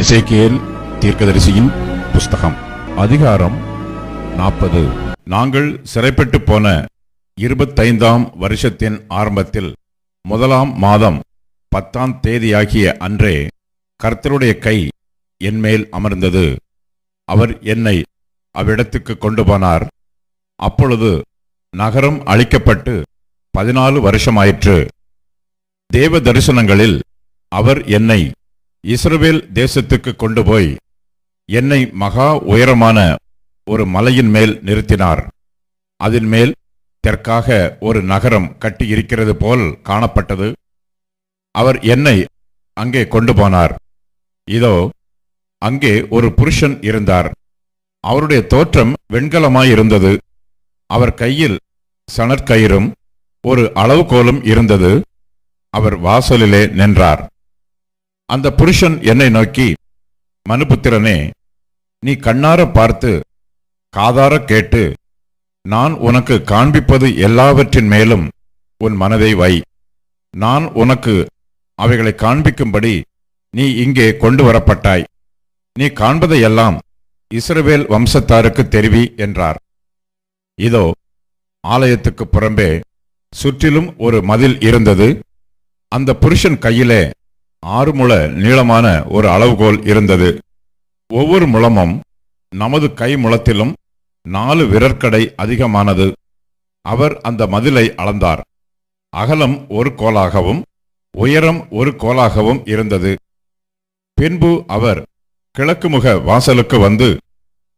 எசேக்கியேல் தீர்க்கதரிசியின் புஸ்தகம் அதிகாரம் நாற்பது. நாங்கள் சிறைப்பட்டு போன இருபத்தைந்தாம் வருஷத்தின் ஆரம்பத்தில் முதலாம் மாதம் பத்தாம் தேதியாகிய அன்றே கர்த்தருடைய கை என்மேல் அமர்ந்தது. அவர் என்னை அவ்விடத்துக்கு கொண்டு போனார். அப்பொழுது நகரம் அழிக்கப்பட்டு பதினாலு வருஷமாயிற்று. தேவ தரிசனங்களில் அவர் என்னை இஸ்ரவேல் தேசத்துக்கு கொண்டு போய் என்னை மகா உயரமான ஒரு மலையின் மேல் நிறுத்தினார். அதன் மேல் தெற்காக ஒரு நகரம் கட்டியிருக்கிறது போல் காணப்பட்டது. அவர் என்னை அங்கே கொண்டு போனார். இதோ அங்கே ஒரு புருஷன் இருந்தார். அவருடைய தோற்றம் வெண்கலமாயிருந்தது அவர் கையில் சணற்கயிறும் ஒரு அளவுகோலும் இருந்தது. அவர் வாசலிலே நின்றார். அந்த புருஷன் என்னை நோக்கி மனுபுத்திரனே நீ கண்ணார பார்த்து காதார கேட்டு நான் உனக்கு காண்பிப்பது எல்லாவற்றின் மேலும் உன் மனதை வை. நான் உனக்கு அவைகளை காண்பிக்கும்படி நீ இங்கே கொண்டு வரப்பட்டாய் நீ காண்பதையெல்லாம் இஸ்ரவேல் வம்சத்தாருக்கு தெரிவி என்றார். இதோ ஆலயத்துக்கு புறம்பே சுற்றிலும் ஒரு மதில் இருந்தது. அந்த புருஷன் கையிலே ஆறு முள நீளமான ஒரு அளவுகோல் இருந்தது. ஒவ்வொரு முழமும் நமது கை முழத்திலும் நாலு விரற்கடை அதிகமானது. அவர் அந்த மதிலை அளந்தார். அகலம் ஒரு கோலாகவும் உயரம் ஒரு கோலாகவும் இருந்தது. பின்பு அவர் கிழக்கு முக வாசலுக்கு வந்து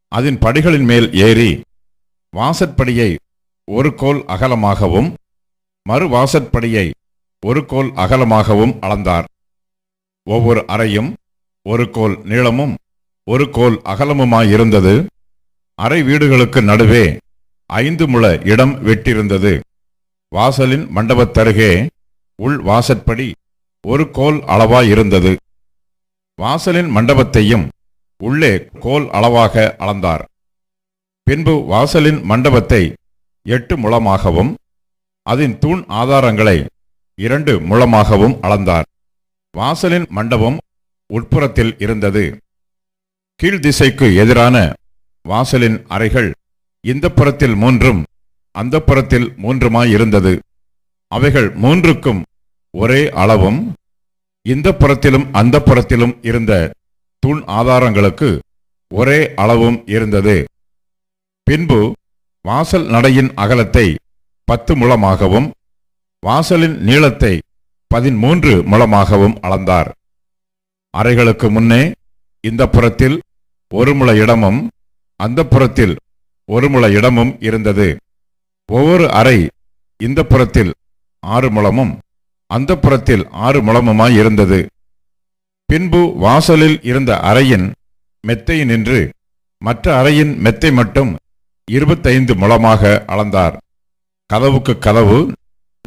அதன் படிகளின் மேல் ஏறி வாசற்படியை ஒரு கோல் அகலமாகவும் மறு வாசற்படியை ஒரு கோல் அகலமாகவும் அளந்தார். ஒவ்வொரு அறையும் ஒரு கோல் நீளமும் ஒரு கோல் அகலமுமாயிருந்தது. அறை வீடுகளுக்கு நடுவே ஐந்து முழ இடம் வெட்டிருந்தது. வாசலின் மண்டபத்தருகே உள் வாசற்படி ஒரு கோல் அளவாயிருந்தது. வாசலின் மண்டபத்தையும் உள்ளே கோல் அளவாக அளந்தார். பின்பு வாசலின் மண்டபத்தை எட்டு முழமாகவும் அதன் தூண் ஆதாரங்களை இரண்டு முழமாகவும் அளந்தார். வாசலின் மண்டபம் உட்புறத்தில் இருந்தது. கீழ்திசைக்கு எதிரான வாசலின் அறைகள் இந்த புறத்தில் மூன்றும் அந்த புறத்தில் மூன்றுமாயிருந்தது அவைகள் மூன்றுக்கும் ஒரே அளவும் இந்த புறத்திலும் அந்த புறத்திலும் இருந்த தூண் ஆதாரங்களுக்கு ஒரே அளவும் இருந்தது. பின்பு வாசல் நடையின் அகலத்தை பத்து முழமாகவும் வாசலின் நீளத்தை பதிமூன்று முழமாகவும் அளந்தார். அறைகளுக்கு முன்னே இந்த புறத்தில் ஒரு முள இடமும் அந்த புறத்தில் ஒரு முள இடமும் இருந்தது. ஒவ்வொரு அறை இந்த புறத்தில் ஆறு முழமும் அந்த புறத்தில் ஆறு முழமுமாய் இருந்தது. பின்பு வாசலில் இருந்த அறையின் மெத்தை நின்று மற்ற அறையின் மெத்தை மட்டும் இருபத்தைந்து முழமாக அளந்தார். கதவுக்கு கதவு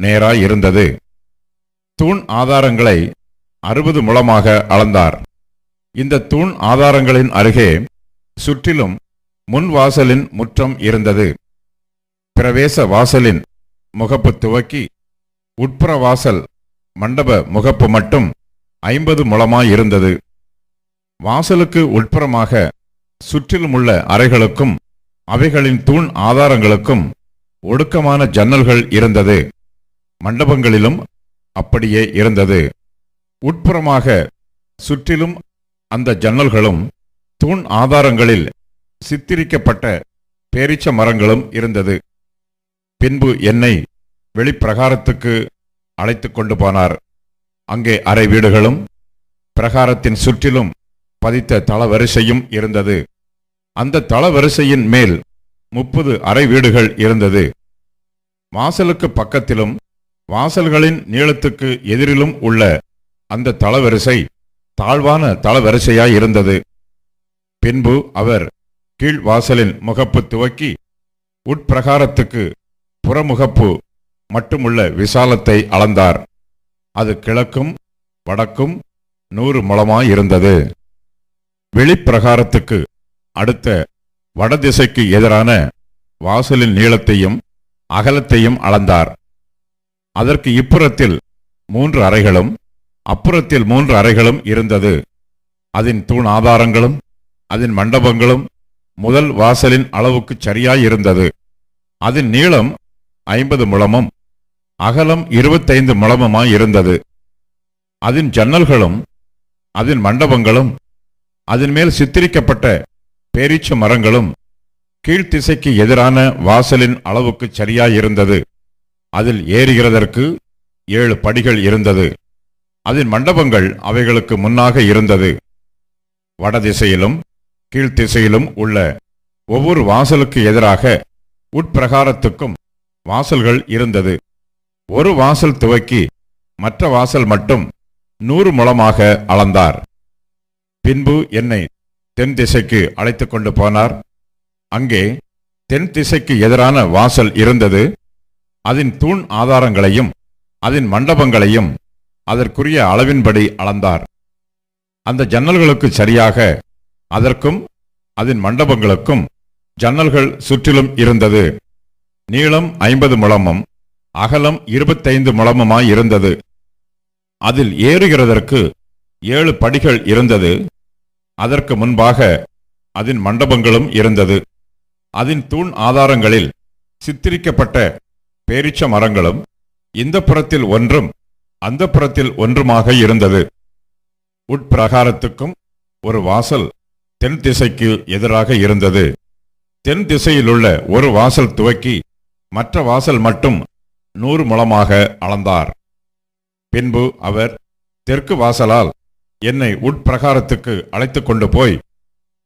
நேராய் இருந்தது. தூண் ஆதாரங்களை அறுபது முழமாக அளந்தார். இந்த தூண் ஆதாரங்களின் அருகே சுற்றிலும் முன் வாசலின் முற்றம் இருந்தது. பிரவேச வாசலின் முகப்பு துவக்கி உட்புற வாசல் மண்டப முகப்பு மட்டும் ஐம்பது முழமாயிருந்தது வாசலுக்கு உட்புறமாக சுற்றிலுமுள்ள அறைகளுக்கும் அவைகளின் தூண் ஆதாரங்களுக்கும் ஒடுக்கமான ஜன்னல்கள் இருந்தது. மண்டபங்களிலும் அப்படியே இருந்தது. உட்புறமாக சுற்றிலும் அந்த ஜன்னல்களும் தூண் ஆதாரங்களில் சித்திரிக்கப்பட்ட பேரிச்ச மரங்களும் இருந்தது. பின்பு என்னை வெளிப்பிரகாரத்துக்கு அழைத்து கொண்டு போனார். அங்கே அறை வீடுகளும் பிரகாரத்தின் சுற்றிலும் பதித்த தளவரிசையும் இருந்தது. அந்த தளவரிசையின் மேல் முப்பது அறை வீடுகள் இருந்தது. வாசலுக்கு பக்கத்திலும் வாசல்களின் நீளத்துக்கு எதிரிலும் உள்ள அந்த தளவரிசை தாழ்வான தளவரிசையாய் இருந்தது. பின்பு அவர் கீழ் வாசலின் முகப்பு துவக்கி உட்பிரகாரத்துக்கு புறமுகப்பு மட்டுமுள்ள விசாலத்தை அளந்தார். அது கிழக்கும் வடக்கும் நூறு முழமாயிருந்தது வெளிப்பிரகாரத்துக்கு அடுத்த வடதிசைக்கு எதிரான வாசலின் நீளத்தையும் அகலத்தையும் அளந்தார். அதற்கு இப்புறத்தில் மூன்று அறைகளும் அப்புறத்தில் மூன்று அறைகளும் இருந்தது. அதன் தூண் ஆதாரங்களும் அதன் மண்டபங்களும் முதல் வாசலின் அளவுக்கு சரியாயிருந்தது அதன் நீளம் ஐம்பது முழமும் அகலம் இருபத்தைந்து முழமுமாயிருந்தது அதன் ஜன்னல்களும் அதன் மண்டபங்களும் அதன் மேல் சித்தரிக்கப்பட்ட பேரீச்ச மரங்களும் கீழ்த்திசைக்கு எதிரான வாசலின் அளவுக்கு சரியாயிருந்தது அதில் ஏறுகிறதற்கு ஏழு படிகள் இருந்தது. அதன் மண்டபங்கள் அவைகளுக்கு முன்னாக இருந்தது. வடதிசையிலும் கீழ்த்திசையிலும் உள்ள ஒவ்வொரு வாசலுக்கு எதிராக உட்பிரகாரத்துக்கும் வாசல்கள் இருந்தது. ஒரு வாசல் துவக்கி மற்ற வாசல் மட்டும் நூறு முழமாக அளந்தார். பின்பு என்னை தென் திசைக்கு அழைத்து கொண்டு போனார். அங்கே தென் திசைக்கு எதிரான வாசல் இருந்தது. அதன் தூண் ஆதாரங்களையும் அதன் மண்டபங்களையும் அதற்குரிய அளவின்படி அளந்தார். அந்த ஜன்னல்களுக்கு சரியாக அதற்கும் அதன் மண்டபங்களுக்கும் ஜன்னல்கள் சுற்றிலும் இருந்தது. நீளம் ஐம்பது முழமும் அகலம் இருபத்தைந்து முழமுமாய் இருந்தது. அதில் ஏறுகிறதற்கு ஏழு படிகள் இருந்தது. அதற்கு முன்பாக அதன் மண்டபங்களும் இருந்தது. அதன் தூண் ஆதாரங்களில் சித்திரிக்கப்பட்ட பேரிச்ச மரங்களும் இந்த புறத்தில் ஒன்றும் அந்த புறத்தில் ஒன்றுமாக இருந்தது. உட்பிரகாரத்துக்கும் ஒரு வாசல் தென் திசைக்கு எதிராக இருந்தது. தென் திசையிலுள்ள ஒரு வாசல் துவக்கி மற்ற வாசல் மட்டும் நூறு முழமாக அளந்தார். பின்பு அவர் தெற்கு வாசலால் என்னை உட்பிரகாரத்துக்கு அழைத்து கொண்டு போய்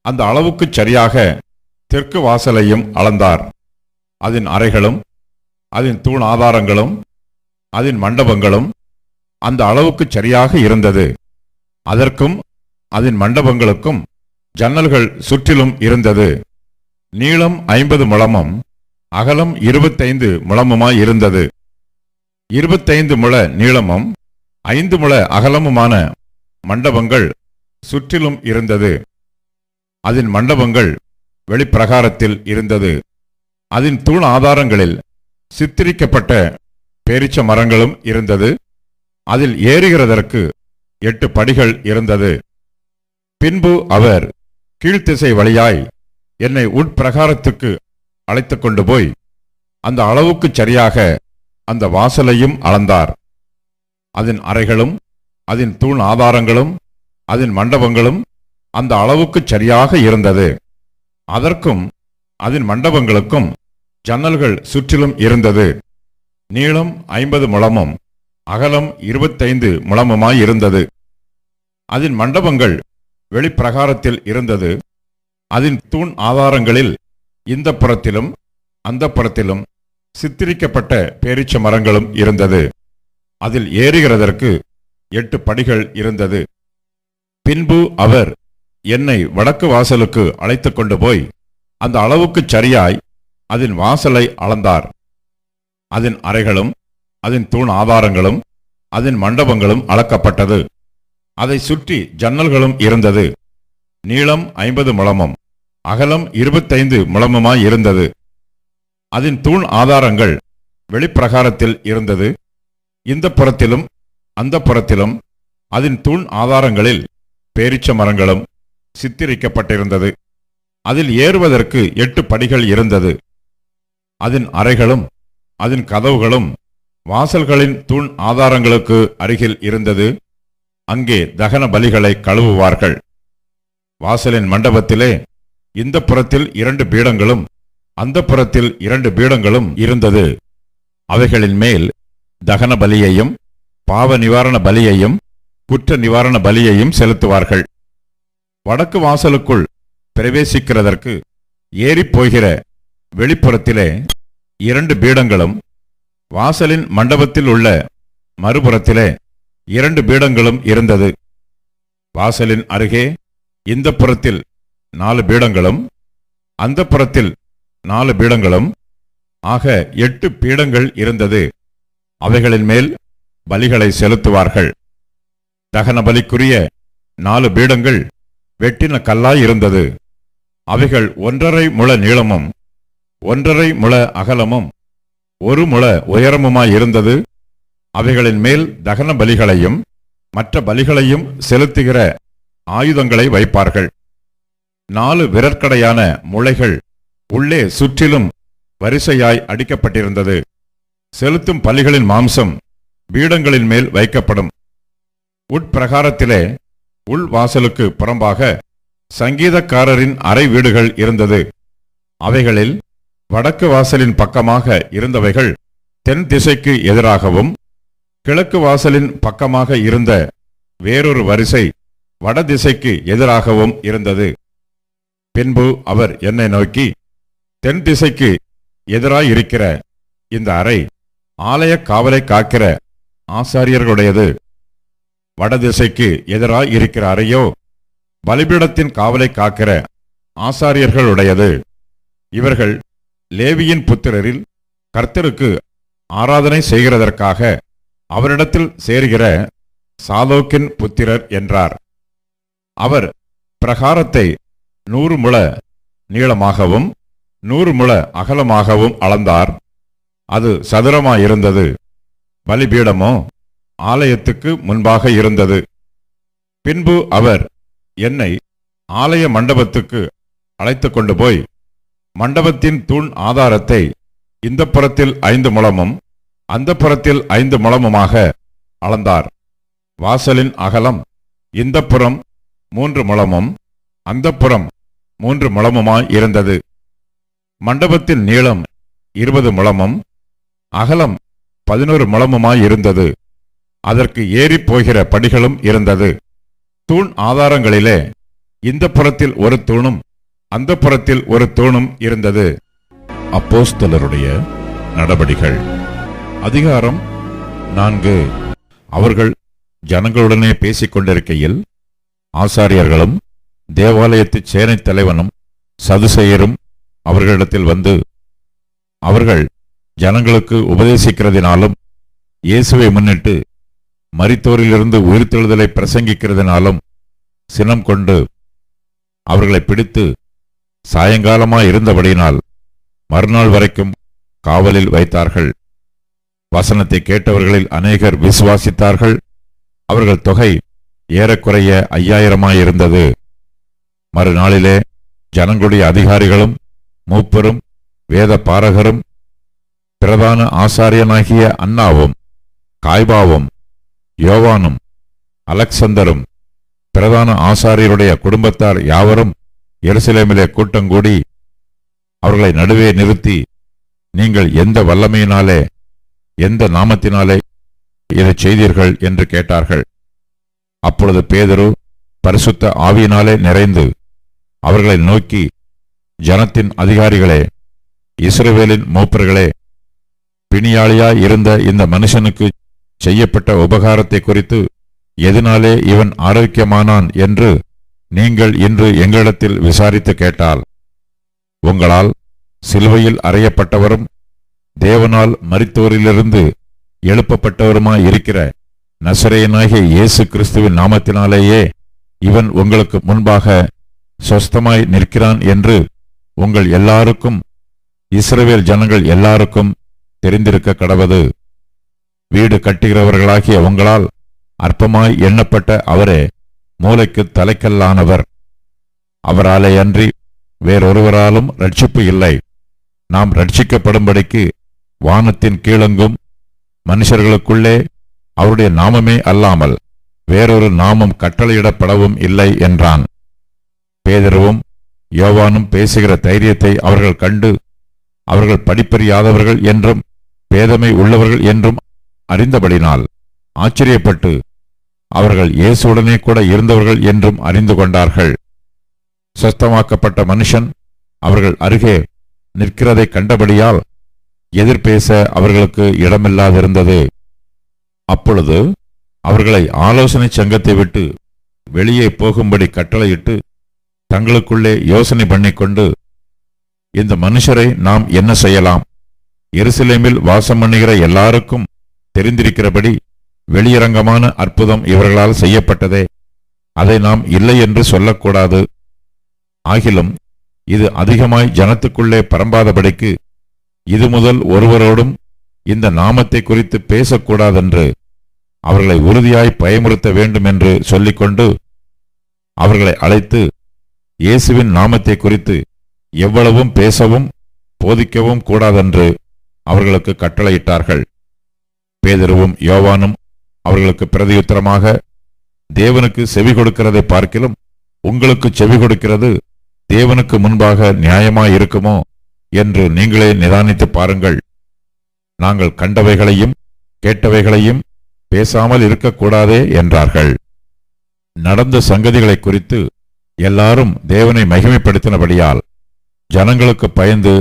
அந்த அளவுக்குச் சரியாக தெற்கு வாசலையும் அளந்தார். அதன் அறைகளும் அதன் தூண் ஆதாரங்களும் அதன் மண்டபங்களும் அந்த அளவுக்கு சரியாக இருந்தது. அதற்கும் அதன் மண்டபங்களுக்கும் ஜன்னல்கள் சுற்றிலும் இருந்தது. நீளம் ஐம்பது முழமும் அகலம் இருபத்தைந்து முழமுமாய் இருந்தது. இருபத்தைந்து முழ நீளமும் ஐந்து முழ அகலமுமான மண்டபங்கள் சுற்றிலும் இருந்தது. அதன் மண்டபங்கள் வெளிப்பிரகாரத்தில் இருந்தது. அதன் தூண் ஆதாரங்களில் சித்திரிக்கப்பட்ட பேரிச்ச மரங்களும் இருந்தது. அதில் ஏறுகிறதற்கு எட்டு படிகள் இருந்தது. பின்பு அவர் கீழ்த்திசை வழியாய் என்னை உட்பிரகாரத்துக்கு அழைத்து கொண்டு போய் அந்த அளவுக்கு சரியாக அந்த வாசலையும் அளந்தார். அதன் அறைகளும் அதன் தூண் ஆதாரங்களும் அதன் மண்டபங்களும் அந்த அளவுக்கு சரியாக இருந்தது. அதற்கும் அதன் மண்டபங்களுக்கும் ஜன்னல்கள் சுற்றிலும் இருந்தது. நீளம் ஐம்பது முழமும் அகலம் இருபத்தைந்து முழமுமாய் இருந்தது. அதன் மண்டபங்கள் வெளிப்பிரகாரத்தில் இருந்தது. அதன் தூண் ஆதாரங்களில் இந்த புறத்திலும் அந்த புறத்திலும் சித்திரிக்கப்பட்ட பேரீச்ச மரங்களும் இருந்தது. அதில் ஏறுகிறதற்கு எட்டு படிகள் இருந்தது. பின்பு அவர் என்னை வடக்கு வாசலுக்கு அழைத்து கொண்டு போய் அந்த அளவுக்குச் சரியாய் அதன் வாசலை அளந்தார். அதன் அறைகளும் அதன் தூண் ஆதாரங்களும் அதன் மண்டபங்களும் அளக்கப்பட்டது. அதை சுற்றி ஜன்னல்களும் இருந்தது. நீளம் ஐம்பது முழமும் அகலம் இருபத்தைந்து முழமுமாய் இருந்தது. அதன் தூண் ஆதாரங்கள் வெளிப்பிரகாரத்தில் இருந்தது. இந்த புறத்திலும் அந்த புறத்திலும் அதன் தூண் ஆதாரங்களில் பேரிச்ச மரங்களும் சித்தரிக்கப்பட்டிருந்தது. அதில் ஏறுவதற்கு எட்டு படிகள் இருந்தது. அதன் அறைகளும் அதன் கதவுகளும் வாசல்களின் தூண் ஆதாரங்களுக்கு அருகில் இருந்தது. அங்கே தகன பலிகளை கழுவுவார்கள். வாசலின் மண்டபத்திலே இந்த புறத்தில் இரண்டு பீடங்களும் அந்த புறத்தில் இரண்டு பீடங்களும் இருந்தது. அவைகளின் மேல் தகன பலியையும் பாவ நிவாரண பலியையும் குற்ற நிவாரண பலியையும் செலுத்துவார்கள். வடக்கு வாசலுக்குள் பிரவேசிக்கிறதற்கு ஏறிப் போகிற வெளிப்புறத்திலே இரண்டு பீடங்களும் வாசலின் மண்டபத்தில் உள்ள மறுபுறத்திலே இரண்டு பீடங்களும் இருந்தது. வாசலின் அருகே இந்த புறத்தில் நாலு பீடங்களும் அந்த புறத்தில் நாலு பீடங்களும் ஆக எட்டு பீடங்கள் இருந்தது. அவைகளின் மேல் பலிகளை செலுத்துவார்கள். தகன பலிக்குரிய நாலு பீடங்கள் வெட்டின கல்லாய் இருந்தது. அவைகள் ஒன்றரை முழ நீளமும் ஒன்றரை முழ அகலமும் ஒரு முழ உயரமுமாய் இருந்தது. அவைகளின் மேல் தகன பலிகளையும் மற்ற பலிகளையும் செலுத்துகிற ஆயுதங்களை வைப்பார்கள். நாலு விரற்கடையான முளைகள் உள்ளே சுற்றிலும் வரிசையாய் அடிக்கப்பட்டிருந்தது. செலுத்தும் பலிகளின் மாம்சம் பீடங்களின் மேல் வைக்கப்படும். உட்பிரகாரத்திலே உள்வாசலுக்கு புறம்பாக சங்கீதக்காரரின் அறை வீடுகள் இருந்தது. அவைகளில் வடக்கு வாசலின் பக்கமாக இருந்தவைகள் தென் திசைக்கு எதிராகவும் கிழக்கு வாசலின் பக்கமாக இருந்த வேறொரு வரிசை வடதிசைக்கு எதிராகவும் இருந்தது. பின்பு அவர் என்னை நோக்கி தென் திசைக்கு எதிராயிருக்கிற இந்த அறை ஆலய காவலை காக்கிற ஆசாரியர்களுடையது. வடதிசைக்கு எதிராயிருக்கிற அறையோ பலிபீடத்தின் காவலை காக்கிற ஆசாரியர்களுடையது. இவர்கள் லேவியின் புத்திரரில் கர்த்தருக்கு ஆராதனை செய்கிறதற்காக அவரிடத்தில் சேருகிற சாலோக்கின் புத்திரர் என்றார். அவர் பிரகாரத்தை நூறு முழ நீளமாகவும் நூறு முழ அகலமாகவும் அளந்தார். அது சதுரமாயிருந்தது பலிபீடமோ ஆலயத்துக்கு முன்பாக இருந்தது. பின்பு அவர் என்னை ஆலய மண்டபத்துக்கு அழைத்து கொண்டு போய் மண்டபத்தின் தூண் ஆதாரத்தை இந்த புறத்தில் ஐந்து முழமும் அந்த புறத்தில் ஐந்து முழமுமாக அளந்தார். வாசலின் அகலம் இந்த புறம் மூன்று முழமும் அந்த புறம் மூன்று முழமுமாய் இருந்தது. மண்டபத்தின் நீளம் இருபது முழமும் அகலம் பதினோரு முழமுமாய் இருந்தது. அதற்கு ஏறி போகிற படிகளும் இருந்தது. தூண் ஆதாரங்களிலே இந்த புறத்தில் ஒரு தூணும் அந்த புறத்தில் ஒரு தூணும் இருந்தது. அப்போஸ்தலருடைய நடபடிகள் அதிகாரம் நான்கு. அவர்கள் ஜனங்களுடனே பேசிக் கொண்டிருக்கையில் ஆசாரியர்களும் தேவாலயத்து சேனைத் தலைவனும் சதுசெயரும் அவர்களிடத்தில் வந்து அவர்கள் ஜனங்களுக்கு உபதேசிக்கிறதினாலும் இயேசுவை முன்னிட்டு மரித்தோரிலிருந்து உயிர்த்தெழுதலை பிரசங்கிக்கிறதினாலும் சினம் கொண்டு அவர்களை பிடித்து சாயங்காலமாய் இருந்தபடியினால் மறுநாள் வரைக்கும் காவலில் வைத்தார்கள். வசனத்தை கேட்டவர்களில் அநேகர் விசுவாசித்தார்கள். அவர்கள் தொகை ஏறக்குறைய ஐயாயிரமாயிருந்தது மறுநாளிலே ஜனங்களுடைய அதிகாரிகளும் மூப்பரும் வேத பாரகரும் பிரதான ஆசாரியனாகிய அன்னாவும் காய்பாவும் யோவானும் அலெக்சந்தரும் பிரதான ஆசாரியருடைய குடும்பத்தார் யாவரும் எருசலேமிலே கூட்டங்கூடி அவர்களை நடுவே நிறுத்தி நீங்கள் எந்த வல்லமையினாலே எந்த நாமத்தினாலே இதை செய்தீர்கள் என்று கேட்டார்கள். அப்பொழுது பேதரு பரிசுத்த ஆவியினாலே நிறைந்து அவர்களை நோக்கி ஜனத்தின் அதிகாரிகளே இஸ்ரவேலின் மூப்பர்களே பிணியாளியாய் இருந்த இந்த மனுஷனுக்கு செய்யப்பட்ட உபகாரத்தை குறித்து எதனாலே இவன் ஆரோக்கியமானான்? என்று நீங்கள் இன்று எங்களிடத்தில் விசாரித்து கேட்டால் உங்களால் சிலுவையில் அறையப்பட்டவரும் தேவனால் மரித்தோரிலிருந்து எழுப்பப்பட்டவருமாய் இருக்கிற நசரேயனாகிய இயேசு கிறிஸ்துவின் நாமத்தினாலேயே இவன் உங்களுக்கு முன்பாக சொஸ்தமாய் நிற்கிறான் என்று உங்கள் எல்லாருக்கும் இஸ்ரவேல் ஜனங்கள் எல்லாருக்கும் தெரிந்திருக்க கடவது. வீடு கட்டுகிறவர்களாகிய உங்களால் அற்பமாய் எண்ணப்பட்ட அவரே மூளைக்கு தலைக்கல்லானவர். அவராலே அன்றி வேறொருவராலும் ரட்சிப்பு இல்லை. நாம் ரட்சிக்கப்படும்படிக்கு வானத்தின் கீழெங்கும் மனுஷர்களுக்குள்ளே அவருடைய நாமமே அல்லாமல் வேறொரு நாமம் கட்டளையிடப்படவும் இல்லை என்றான். பேதருவும் யோவானும் பேசுகிற தைரியத்தை அவர்கள் கண்டு அவர்கள் படிப்பறியாதவர்கள் என்றும் பேதமை உள்ளவர்கள் என்றும் அறிந்தபடினால் ஆச்சரியப்பட்டு அவர்கள் இயேசுடனே கூட இருந்தவர்கள் என்றும் அறிந்து கொண்டார்கள். சொஸ்தமாக்கப்பட்ட மனுஷன் அவர்கள் அருகே நிற்கிறதை கண்டபடியால் எதிர்பேச அவர்களுக்கு இடமில்லாதிருந்தது. அப்பொழுது அவர்களை ஆலோசனை சங்கத்தை விட்டு வெளியே போகும்படி கட்டளையிட்டு தங்களுக்குள்ளே யோசனை பண்ணிக்கொண்டு இந்த மனுஷரை நாம் என்ன செய்யலாம்? எருசலேமில் வாசம் பண்ணுகிற எல்லாருக்கும் தெரிந்திருக்கிறபடி வெளியரங்கமான அற்புதம் இவர்களால் செய்யப்பட்டதே. அதை நாம் இல்லை என்று சொல்லக்கூடாது. ஆகிலும் இது அதிகமாய் ஜனத்துக்குள்ளே பரம்பாதபடிக்கு இது முதல் ஒருவரோடும் இந்த நாமத்தை குறித்து பேசக்கூடாதென்று அவர்களை உறுதியாய் பயமுறுத்த வேண்டும் என்று சொல்லிக்கொண்டு அவர்களை அழைத்து இயேசுவின் நாமத்தை குறித்து எவ்வளவும் பேசவும் போதிக்கவும் கூடாதென்று அவர்களுக்கு கட்டளையிட்டார்கள். பேதருவும் யோவானும் அவர்களுக்கு பிரதியுத்தரமாக தேவனுக்கு செவி கொடுக்கிறதை பார்க்கிலும் உங்களுக்கு செவி கொடுக்கிறது தேவனுக்கு முன்பாக நியாயமாயிருக்குமோ என்று நீங்களே நிதானித்து பாருங்கள். நாங்கள் கண்டவைகளையும் கேட்டவைகளையும் பேசாமல் இருக்கக்கூடாதே என்றார்கள். நடந்த சங்கதிகளை குறித்து எல்லாரும் தேவனை மகிமைப்படுத்தினபடியால் ஜனங்களுக்கு பயந்து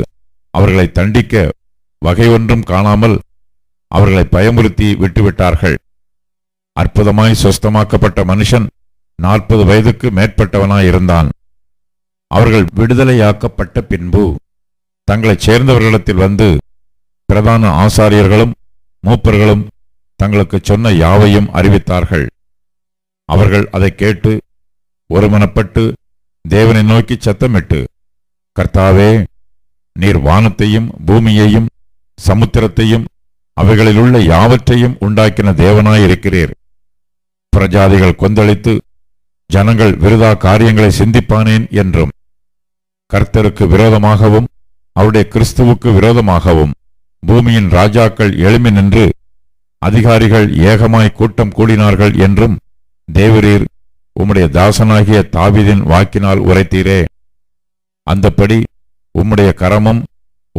அவர்களை தண்டிக்க வகை ஒன்றும் காணாமல் அவர்களை பயமுறுத்தி விட்டுவிட்டார்கள். அற்புதமாய் சொஸ்தமாக்கப்பட்ட மனுஷன் நாற்பது வயதுக்கு மேற்பட்டவனாயிருந்தான் அவர்கள் விடுதலையாக்கப்பட்ட பின்பு தங்களைச் சேர்ந்தவர்களிடத்தில் வந்து பிரதான ஆசாரியர்களும் மூப்பர்களும் தங்களுக்கு சொன்ன யாவையும் அறிவித்தார்கள். அவர்கள் அதை கேட்டு ஒருமனப்பட்டு தேவனை நோக்கி சத்தமிட்டு கர்த்தாவே நீர் வானத்தையும் பூமியையும் சமுத்திரத்தையும் அவைகளிலுள்ள யாவற்றையும் உண்டாக்கின தேவனாயிருக்கிறீர் பிரஜாதிகள் கொந்தளித்து ஜனங்கள் விருதா காரியங்களை சிந்திப்பானேன் என்றும் கர்த்தருக்கு விரோதமாகவும் அவருடைய கிறிஸ்துவுக்கு விரோதமாகவும் பூமியின் ராஜாக்கள் எழுமி நின்று அதிகாரிகள் ஏகமாய் கூட்டம் கூடினார்கள் என்றும் தேவரீர் உம்முடைய தாசனாகிய தாவிதின் வாக்கினால் உரைத்தீரே. அந்தப்படி உம்முடைய கரமும்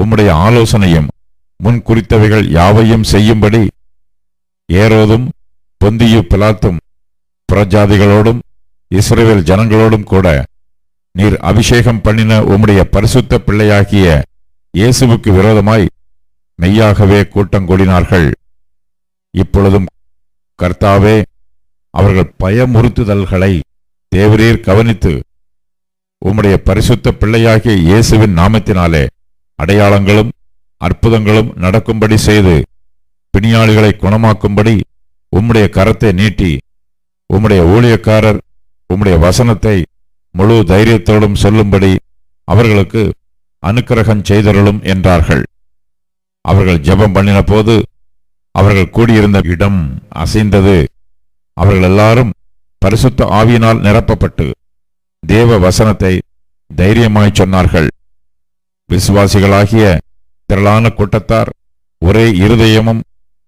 உம்முடைய ஆலோசனையும் முன் குறித்தவைகள் யாவையும் செய்யும்படி ஏரோதும் பொந்தியு பிலாத்தும் புறஜாதிகளோடும் இஸ்ரவேல் ஜனங்களோடும் கூட நீர் அபிஷேகம் பண்ணின உம்முடைய பரிசுத்த பிள்ளையாகிய இயேசுவுக்கு விரோதமாய் மெய்யாகவே கூட்டம் கூடினார்கள் இப்பொழுதும் கர்த்தாவே அவர்கள் பயமுறுத்துதல்களை தேவரீர் கவனித்து உம்முடைய பரிசுத்த பிள்ளையாகிய இயேசுவின் நாமத்தினாலே அடையாளங்களும் அற்புதங்களும் நடக்கும்படி செய்து பிணியாளிகளை குணமாக்கும்படி உம்முடைய கரத்தை நீட்டி உம்முடைய ஊழியக்காரர் உம்முடைய வசனத்தை முழு தைரியத்தோடும் சொல்லும்படி அவர்களுக்கு அனுக்கிரகம் செய்தருளும் என்றார்கள். அவர்கள் ஜெபம் பண்ணின போது அவர்கள் கூடியிருந்த இடம் அசைந்தது. அவர்கள் எல்லாரும் பரிசுத்த ஆவியினால் நிரப்பப்பட்டு தேவ வசனத்தை தைரியமாய் சொன்னார்கள். விசுவாசிகளாகிய திரளான கூட்டத்தார் ஒரே இருதயமும்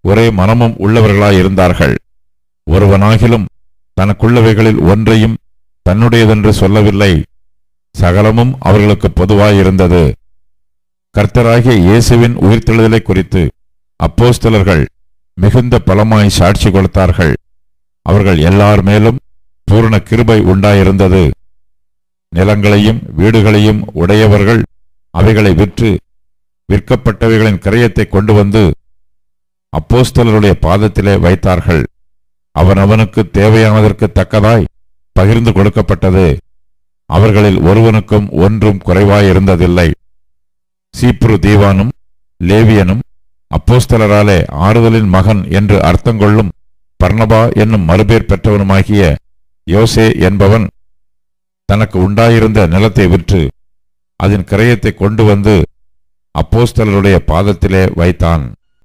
ஒரே மனமும் உள்ளவர்களாயிருந்தார்கள் ஒருவனாகிலும் தனக்குள்ளவைகளில் ஒன்றையும் தன்னுடையதென்று சொல்லவில்லை. சகலமும் அவர்களுக்கு பொதுவாயிருந்தது. கர்த்தராகிய இயேசுவின் உயிர்த்தெழுதலை குறித்து அப்போஸ்தலர்கள் மிகுந்த பலமாய் சாட்சி கொடுத்தார்கள். அவர்கள் எல்லார் மேலும் பூரண கிருபை உண்டாயிருந்தது. நிலங்களையும் வீடுகளையும் உடையவர்கள் அவைகளை விற்று விற்கப்பட்டவைகளின் கிரயத்தை கொண்டு வந்து அப்போஸ்தலருடைய பாதத்திலே வைத்தார்கள். அவனவனுக்கு தேவையானதற்கு தக்கதாய் பகிர்ந்து கொடுக்கப்பட்டது. அவர்களில் ஒருவனுக்கும் ஒன்றும் குறைவாயிருந்ததில்லை. சீப்ரு தீவானும் லேவியனும் அப்போஸ்தலராலே ஆறுதலின் மகன் என்று அர்த்தங்கொள்ளும் பர்ணபா என்னும் மறுபேர் பெற்றவனுமாகிய யோசே என்பவன் தனக்கு உண்டாயிருந்த நிலத்தை விற்று அதன் கிரயத்தை கொண்டு வந்து அப்போஸ்தலருடைய பாதத்திலே வைத்தான்.